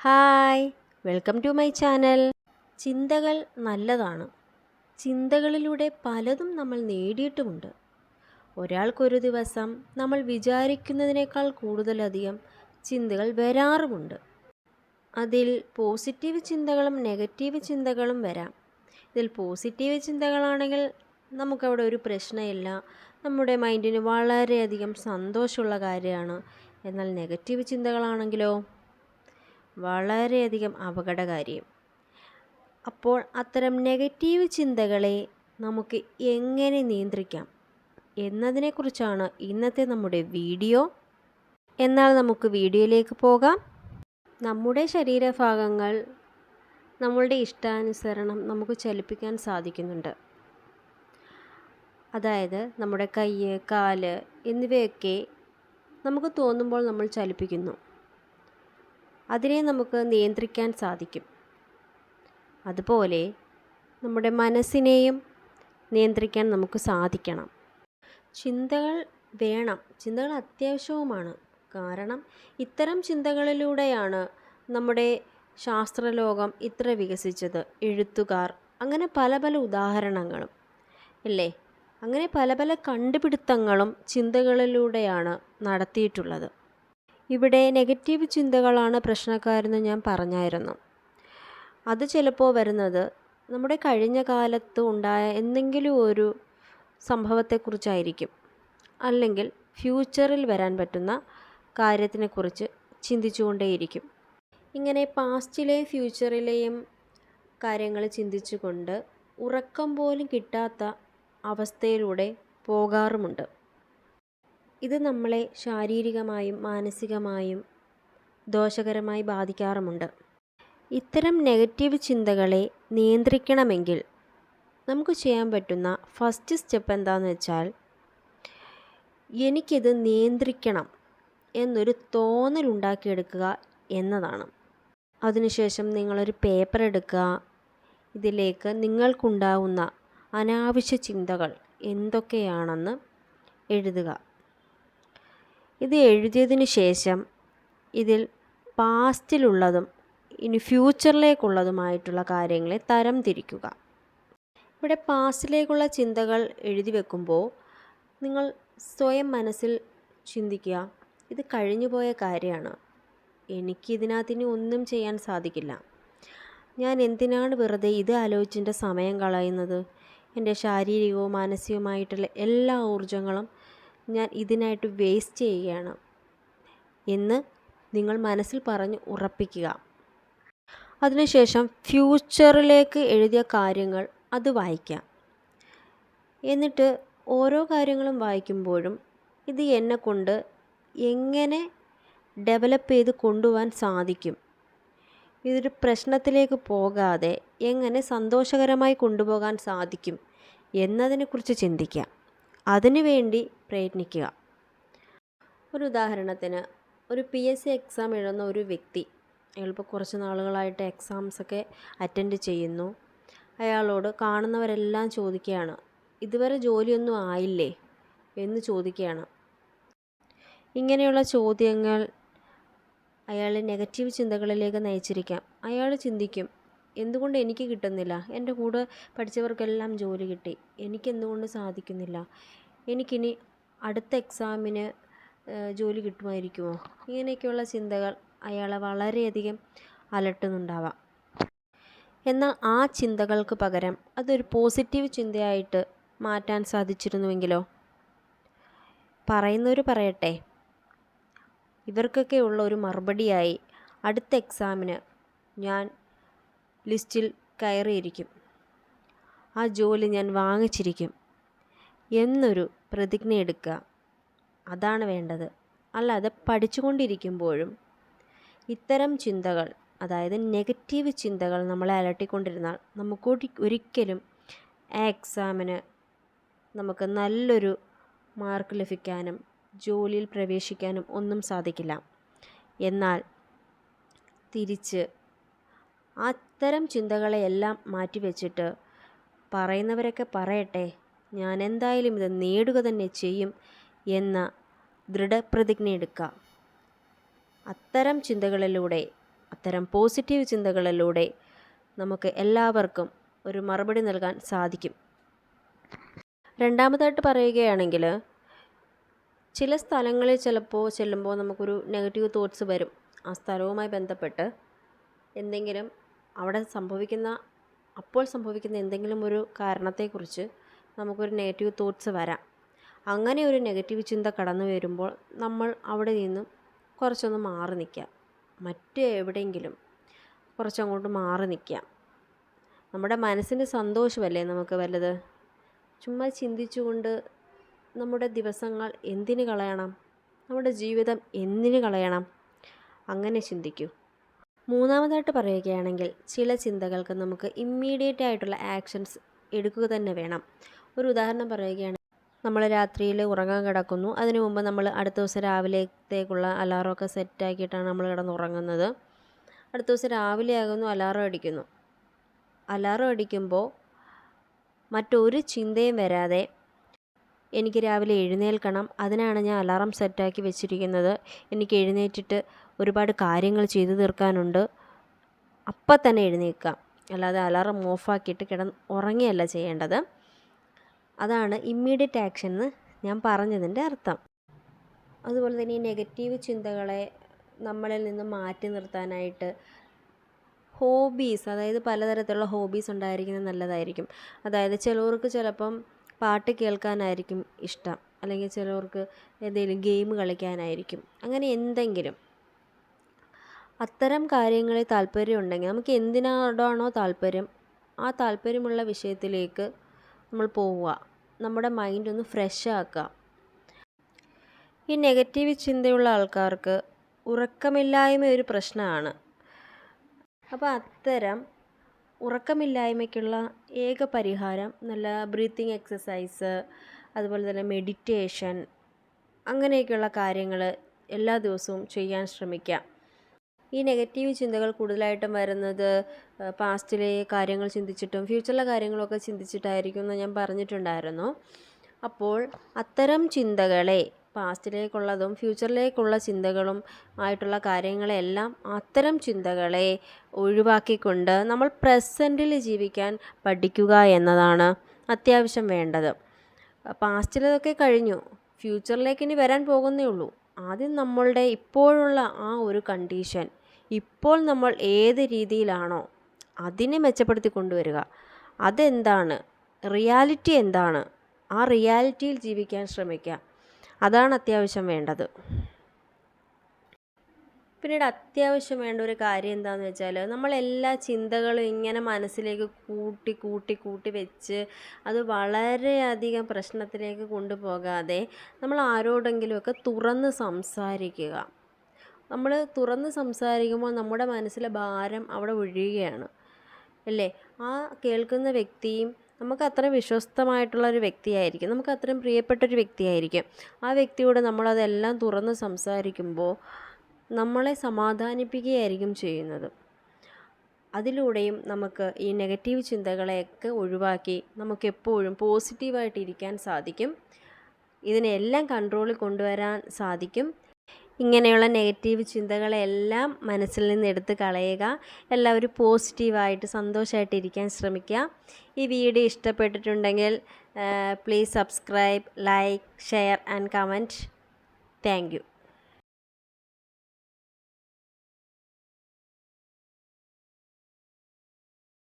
Hi welcome to my channel. ചിന്തകൾ നല്ലതാണ്. ചിന്തകളിലൂടെ പലതും നമ്മൾ നേടിയിട്ടുമുണ്ട്. ഒരാൾക്കൊരു ദിവസം നമ്മൾ വിചാരിക്കുന്നതിനേക്കാൾ കൂടുതലധികം ചിന്തകൾ വരാറുമുണ്ട്. അതിൽ പോസിറ്റീവ് ചിന്തകളും നെഗറ്റീവ് ചിന്തകളും വരാം. ഇതിൽ പോസിറ്റീവ് ചിന്തകളാണെങ്കിൽ നമുക്കവിടെ ഒരു പ്രശ്നമില്ല. നമ്മുടെ മൈൻഡിന് വളരെയധികം സന്തോഷമുള്ള കാര്യമാണ്. എന്നാൽ നെഗറ്റീവ് ചിന്തകളാണെങ്കിലോ? വളരെയധികം അപകടകാരിയും. അപ്പോൾ അത്തരം നെഗറ്റീവ് ചിന്തകളെ നമുക്ക് എങ്ങനെ നിയന്ത്രിക്കാം? എന്നതിനെക്കുറിച്ചാണ് ഇന്നത്തെ നമ്മുടെ വീഡിയോ. എന്നാൽ നമുക്ക് വീഡിയോയിലേക്ക് പോകാം. നമ്മുടെ ശരീരഭാഗങ്ങൾ നമ്മളുടെ ഇഷ്ടാനുസരണം നമുക്ക് ചലിപ്പിക്കാൻ സാധിക്കുന്നുണ്ട്. അതായത് നമ്മുടെ കൈ കാൽ എന്നിവയൊക്കെ നമുക്ക് തോന്നുമ്പോൾ നമ്മൾ ചലിപ്പിക്കുന്നു. അതിനെ നമുക്ക് നിയന്ത്രിക്കാൻ സാധിക്കും. അതുപോലെ നമ്മുടെ മനസ്സിനെയും നിയന്ത്രിക്കാൻ നമുക്ക് സാധിക്കണം. ചിന്തകൾ വേണം. ചിന്തകൾ അത്യാവശ്യവുമാണ്. കാരണം ഇത്തരം ചിന്തകളിലൂടെയാണ് നമ്മുടെ ശാസ്ത്രലോകം ഇത്ര വികസിച്ചത്. എഴുത്തുകാർ അങ്ങനെ പല പല ഉദാഹരണങ്ങളും അല്ലേ? അങ്ങനെ പല പല കണ്ടുപിടുത്തങ്ങളും ചിന്തകളിലൂടെയാണ് നടത്തിയിട്ടുള്ളത്. ഇവിടെ നെഗറ്റീവ് ചിന്തകളാണ് പ്രശ്നക്കാരെന്ന് ഞാൻ പറഞ്ഞായിരുന്നു. അത് ചിലപ്പോൾ വരുന്നത് നമ്മുടെ കഴിഞ്ഞ കാലത്ത് ഉണ്ടായ എന്തെങ്കിലും ഒരു സംഭവത്തെക്കുറിച്ചായിരിക്കും. അല്ലെങ്കിൽ ഫ്യൂച്ചറിൽ വരാൻ പറ്റുന്ന കാര്യത്തിനെക്കുറിച്ച് ചിന്തിച്ചുകൊണ്ടേയിരിക്കും. ഇങ്ങനെ പാസ്റ്റിലെയും ഫ്യൂച്ചറിലെയും കാര്യങ്ങൾ ചിന്തിച്ചുകൊണ്ട് ഉറക്കം പോലും കിട്ടാത്ത അവസ്ഥയിലൂടെ പോകാറുമുണ്ട്. ഇത് നമ്മളെ ശാരീരികമായും മാനസികമായും ദോഷകരമായി ബാധിക്കാറുമുണ്ട്. ഇത്തരം നെഗറ്റീവ് ചിന്തകളെ നിയന്ത്രിക്കണമെങ്കിൽ നമുക്ക് ചെയ്യാൻ പറ്റുന്ന ഫസ്റ്റ് സ്റ്റെപ്പ് എന്താണെന്ന് വെച്ചാൽ എനിക്കിത് നിയന്ത്രിക്കണം എന്നൊരു തോന്നലുണ്ടാക്കിയെടുക്കുക എന്നതാണ്. അതിനുശേഷം നിങ്ങളൊരു പേപ്പർ എടുക്കുക. ഇതിലേക്ക് നിങ്ങൾക്കുണ്ടാവുന്ന അനാവശ്യ ചിന്തകൾ എന്തൊക്കെയാണെന്ന് എഴുതുക. ഇത് എഴുതിയതിന് ശേഷം ഇതിൽ പാസ്റ്റിലുള്ളതും ഇനി ഫ്യൂച്ചറിലേക്കുള്ളതുമായിട്ടുള്ള കാര്യങ്ങളെ തരം തിരിക്കുക. ഇവിടെ പാസ്റ്റിലേക്കുള്ള ചിന്തകൾ എഴുതി വെക്കുമ്പോൾ നിങ്ങൾ സ്വയം മനസ്സിൽ ചിന്തിക്കുക ഇത് കഴിഞ്ഞുപോയ കാര്യമാണ്. എനിക്ക് ഇതിനകത്തിനി ഒന്നും ചെയ്യാൻ സാധിക്കില്ല. ഞാൻ എന്തിനാണ് വെറുതെ ഇത് ആലോചിച്ചിന്റെ സമയം കളയുന്നത്? എന്റെ ശാരീരികവും മാനസികവുമായിട്ടുള്ള എല്ലാ ഊർജങ്ങളും ഞാൻ ഇതിനായിട്ട് വേസ്റ്റ് ചെയ്യുകയാണ് എന്ന് നിങ്ങൾ മനസ്സിൽ പറഞ്ഞ് ഉറപ്പിക്കുക. അതിനുശേഷം ഫ്യൂച്ചറിലേക്ക് എഴുതിയ കാര്യങ്ങൾ അത് വായിക്കാം. എന്നിട്ട് ഓരോ കാര്യങ്ങളും വായിക്കുമ്പോഴും ഇത് എന്നെ കൊണ്ട് എങ്ങനെ ഡെവലപ്പ് ചെയ്ത് കൊണ്ടുപോകാൻ സാധിക്കും. ഇതൊരു പ്രശ്നത്തിലേക്ക് പോകാതെ എങ്ങനെ സന്തോഷകരമായി കൊണ്ടുപോകാൻ സാധിക്കും എന്നതിനെക്കുറിച്ച് ചിന്തിക്കുക അതിനുവേണ്ടി പ്രയത്നിക്കുക. ഒരു ഉദാഹരണത്തിന് ഒരു പി എസ് സി എക്സാം എഴുതുന്ന ഒരു വ്യക്തി അയാളിപ്പോൾ കുറച്ച് നാളുകളായിട്ട് എക്സാംസൊക്കെ അറ്റൻഡ് ചെയ്യുന്നു. അയാളോട് കാണുന്നവരെല്ലാം ചോദിക്കുകയാണ് ഇതുവരെ ജോലിയൊന്നും ആയില്ലേ? എന്ന് ചോദിക്കുകയാണ്. ഇങ്ങനെയുള്ള ചോദ്യങ്ങൾ അയാളെ നെഗറ്റീവ് ചിന്തകളിലേക്ക് നയിച്ചിരിക്കാം. അയാൾ ചിന്തിക്കും എന്തുകൊണ്ട് എനിക്ക് കിട്ടുന്നില്ല? എന്റെ കൂടെ പഠിച്ചവർക്കെല്ലാം ജോലി കിട്ടി. എനിക്കെന്തുകൊണ്ട് സാധിക്കുന്നില്ല? എനിക്കിനി അടുത്ത എക്സാമിന് ജോലി കിട്ടുമായിരിക്കുമോ? ഇങ്ങനെയൊക്കെയുള്ള ചിന്തകൾ അയാളെ വളരെയധികം അലട്ടുന്നുണ്ടാവാം. എന്നാൽ ആ ചിന്തകൾക്ക് പകരം അതൊരു പോസിറ്റീവ് ചിന്തയായിട്ട് മാറ്റാൻ സാധിച്ചിരുന്നുവെങ്കിലോ? പറയുന്നവർ പറയട്ടെ. ഇവർക്കൊക്കെയുള്ള ഒരു മറുപടിയായി അടുത്ത എക്സാമിന് ഞാൻ ലിസ്റ്റിൽ കയറിയിരിക്കും. ആ ജോലി ഞാൻ വാങ്ങിച്ചിരിക്കും. എന്നൊരു പ്രതിജ്ഞ എടുക്കുക. അതാണ് വേണ്ടത്. അല്ലാതെ പഠിച്ചുകൊണ്ടിരിക്കുമ്പോഴും ഇത്തരം ചിന്തകൾ അതായത് നെഗറ്റീവ് ചിന്തകൾ നമ്മളെ അലട്ടിക്കൊണ്ടിരുന്നാൽ നമുക്ക് ഒരിക്കലും ആ എക്സാമിന് നമുക്ക് നല്ലൊരു മാർക്ക് ലഭിക്കാനും ജോലിയിൽ പ്രവേശിക്കാനും ഒന്നും സാധിക്കില്ല. എന്നാൽ തിരിച്ച് അത്തരം ചിന്തകളെയെല്ലാം മാറ്റിവെച്ചിട്ട് പറയുന്നവരൊക്കെ പറയട്ടെ ഞാൻ എന്തായാലും ഇത് നേടുക തന്നെ ചെയ്യും എന്ന ദൃഢപ്രതിജ്ഞ എടുക്കുക അത്തരം ചിന്തകളിലൂടെ അത്തരം പോസിറ്റീവ് ചിന്തകളിലൂടെ നമുക്ക് എല്ലാവർക്കും ഒരു മറുപടി നൽകാൻ സാധിക്കും. രണ്ടാമതായിട്ട് പറയുകയാണെങ്കിൽ ചില സ്ഥലങ്ങളിൽ ചിലപ്പോൾ ചെല്ലുമ്പോൾ നമുക്കൊരു നെഗറ്റീവ് തോട്ട്സ് വരും. ആ സ്ഥലവുമായി ബന്ധപ്പെട്ട് എന്തെങ്കിലും അവിടെ സംഭവിക്കുന്ന അപ്പോൾ സംഭവിക്കുന്ന എന്തെങ്കിലും ഒരു കാരണത്തെക്കുറിച്ച് നമുക്കൊരു നെഗറ്റീവ് തോട്ട്സ് വരാം. അങ്ങനെ ഒരു നെഗറ്റീവ് ചിന്ത കടന്നു വരുമ്പോൾ നമ്മൾ അവിടെ നിന്നും കുറച്ചൊന്ന് മാറി നിൽക്കാം മറ്റ് എവിടെയെങ്കിലും കുറച്ചങ്ങോട്ട് മാറി നിൽക്കാം നമ്മുടെ മനസ്സിന് സന്തോഷമല്ലേ നമുക്ക് വല്ലത് ചുമ്മാ ചിന്തിച്ചുകൊണ്ട് നമ്മുടെ ദിവസങ്ങൾ എന്തിന് കളയണം? നമ്മുടെ ജീവിതം എന്തിന് കളയണം? അങ്ങനെ ചിന്തിക്കൂ. മൂന്നാമതായിട്ട് പറയുകയാണെങ്കിൽ ചില ചിന്തകൾക്ക് നമുക്ക് ഇമ്മീഡിയറ്റ് ആയിട്ടുള്ള ആക്ഷൻസ് എടുക്കുക തന്നെ വേണം. ഒരു ഉദാഹരണം പറയുകയാണെങ്കിൽ നമ്മൾ രാത്രിയിൽ ഉറങ്ങാൻ കിടക്കുന്നു. അതിനു മുമ്പ് നമ്മൾ അടുത്ത ദിവസം രാവിലത്തേക്കുള്ള അലാറമൊക്കെ സെറ്റാക്കിയിട്ടാണ് നമ്മൾ കിടന്ന് ഉറങ്ങുന്നത്. അടുത്ത ദിവസം രാവിലെ ആകുന്നു അലാറം അടിക്കുന്നു. അലാറം അടിക്കുമ്പോൾ മറ്റൊരു ചിന്തയും വരാതെ എനിക്ക് രാവിലെ എഴുന്നേൽക്കണം. അതിനാണ് ഞാൻ അലാറം സെറ്റാക്കി വെച്ചിരിക്കുന്നത്. എനിക്ക് എഴുന്നേറ്റിട്ട് ഒരുപാട് കാര്യങ്ങൾ ചെയ്തു തീർക്കാനുണ്ട്. അപ്പം തന്നെ എഴുന്നേൽക്കാം അല്ലാതെ അലാറം ഓഫാക്കിയിട്ട് കിടന്ന് ഉറങ്ങിയല്ല ചെയ്യേണ്ടത്. അതാണ് ഇമ്മീഡിയറ്റ് ആക്ഷൻ എന്ന് ഞാൻ പറഞ്ഞതിന്റെ അർത്ഥം. അതുപോലെ തന്നെ ഈ നെഗറ്റീവ് ചിന്തകളെ നമ്മളിൽ നിന്ന് മാറ്റി നിർത്താനായിട്ട് ഹോബീസ് അതായത് പലതരത്തിലുള്ള ഹോബീസ് ഉണ്ടായിരിക്കുന്നത് നല്ലതായിരിക്കും. അതായത് ചിലവർക്ക് ചിലപ്പം പാട്ട് കേൾക്കാനായിരിക്കും ഇഷ്ടം. അല്ലെങ്കിൽ ചിലവർക്ക് എന്തെങ്കിലും ഗെയിം കളിക്കാനായിരിക്കും. അങ്ങനെ എന്തെങ്കിലും. അത്തരം കാര്യങ്ങളിൽ താല്പര്യം ഉണ്ടെങ്കിൽ നമുക്ക് എന്തിനോടാണോ താല്പര്യം? ആ താല്പര്യമുള്ള വിഷയത്തിലേക്ക് നമ്മൾ പോവുക. നമ്മുടെ മൈൻഡ് ഒന്ന് ഫ്രഷ് ആക്കുക. ഈ നെഗറ്റീവ് ചിന്തയുള്ള ആൾക്കാർക്ക് ഉറക്കമില്ലായ്മ ഒരു പ്രശ്നമാണ്. അപ്പോൾ അത്തരം ഉറക്കമില്ലായ്മയ്ക്കുള്ള ഏക പരിഹാരം നല്ല ബ്രീത്തിങ് എക്സസൈസ് അതുപോലെ തന്നെ മെഡിറ്റേഷൻ അങ്ങനെയൊക്കെയുള്ള കാര്യങ്ങൾ എല്ലാ ദിവസവും ചെയ്യാൻ ശ്രമിക്കുക. ഈ നെഗറ്റീവ് ചിന്തകൾ കൂടുതലായിട്ടും വരുന്നത് പാസ്റ്റിലെ കാര്യങ്ങൾ ചിന്തിച്ചിട്ടും ഫ്യൂച്ചറിലെ കാര്യങ്ങളൊക്കെ ചിന്തിച്ചിട്ടായിരിക്കും എന്ന് ഞാൻ പറഞ്ഞിട്ടുണ്ടായിരുന്നു. അപ്പോൾ അത്തരം ചിന്തകളെ പാസ്റ്റിലേക്കുള്ളതും ഫ്യൂച്ചറിലേക്കുള്ള ചിന്തകളും ആയിട്ടുള്ള കാര്യങ്ങളെല്ലാം അത്തരം ചിന്തകളെ ഒഴിവാക്കിക്കൊണ്ട് നമ്മൾ പ്രസന്റിൽ ജീവിക്കാൻ പഠിക്കുക എന്നതാണ് അത്യാവശ്യം വേണ്ടത്. പാസ്റ്റിലതൊക്കെ കഴിഞ്ഞു ഫ്യൂച്ചറിലേക്ക് ഇനി വരാൻ പോകുന്നേ ഉള്ളൂ. ആദ്യം നമ്മളുടെ ഇപ്പോഴുള്ള ആ ഒരു കണ്ടീഷൻ ഇപ്പോൾ നമ്മൾ ഏത് രീതിയിലാണോ അതിനെ മെച്ചപ്പെടുത്തി കൊണ്ടുവരിക. അതെന്താണ്? റിയാലിറ്റി എന്താണ്? ആ റിയാലിറ്റിയിൽ ജീവിക്കാൻ ശ്രമിക്കുക. അതാണ് അത്യാവശ്യം വേണ്ടത്. പിന്നീട് അത്യാവശ്യം വേണ്ട ഒരു കാര്യം എന്താണെന്ന് വെച്ചാൽ നമ്മളെല്ലാ ചിന്തകളും ഇങ്ങനെ മനസ്സിലേക്ക് കൂട്ടി കൂട്ടി കൂട്ടി വെച്ച് അത് വളരെയധികം പ്രശ്നത്തിലേക്ക് കൊണ്ടുപോകാതെ നമ്മൾ ആരോടെങ്കിലുമൊക്കെ തുറന്ന് സംസാരിക്കുക. നമ്മൾ തുറന്ന് സംസാരിക്കുമ്പോൾ നമ്മുടെ മനസ്സിലെ ഭാരം അവിടെ ഒഴിയുകയാണ് അല്ലേ? ആ കേൾക്കുന്ന വ്യക്തിയും നമുക്ക് അത്രയും വിശ്വസ്തമായിട്ടുള്ള ഒരു വ്യക്തിയായിരിക്കും. നമുക്ക് അത്രയും പ്രിയപ്പെട്ട ഒരു വ്യക്തിയായിരിക്കും. ആ വ്യക്തിയോട് നമ്മളതെല്ലാം തുറന്ന് സംസാരിക്കുമ്പോൾ നമ്മളെ സമാധാനിപ്പിക്കുകയായിരിക്കും ചെയ്യുന്നത്. അതിലൂടെയും നമുക്ക് ഈ നെഗറ്റീവ് ചിന്തകളെയൊക്കെ ഒഴിവാക്കി നമുക്കെപ്പോഴും പോസിറ്റീവായിട്ട് ഇരിക്കാൻ സാധിക്കും. ഇതിനെല്ലാം കൺട്രോളിൽ കൊണ്ടുവരാൻ സാധിക്കും. ഇങ്ങനെയുള്ള നെഗറ്റീവ് ചിന്തകളെല്ലാം മനസ്സിൽ നിന്ന് എടുത്ത് കളയുക. എല്ലാവരും പോസിറ്റീവായിട്ട് സന്തോഷമായിട്ട് ഇരിക്കാൻ ശ്രമിക്കുക. ഈ വീഡിയോ ഇഷ്ടപ്പെട്ടിട്ടുണ്ടെങ്കിൽ please subscribe like share and comment thank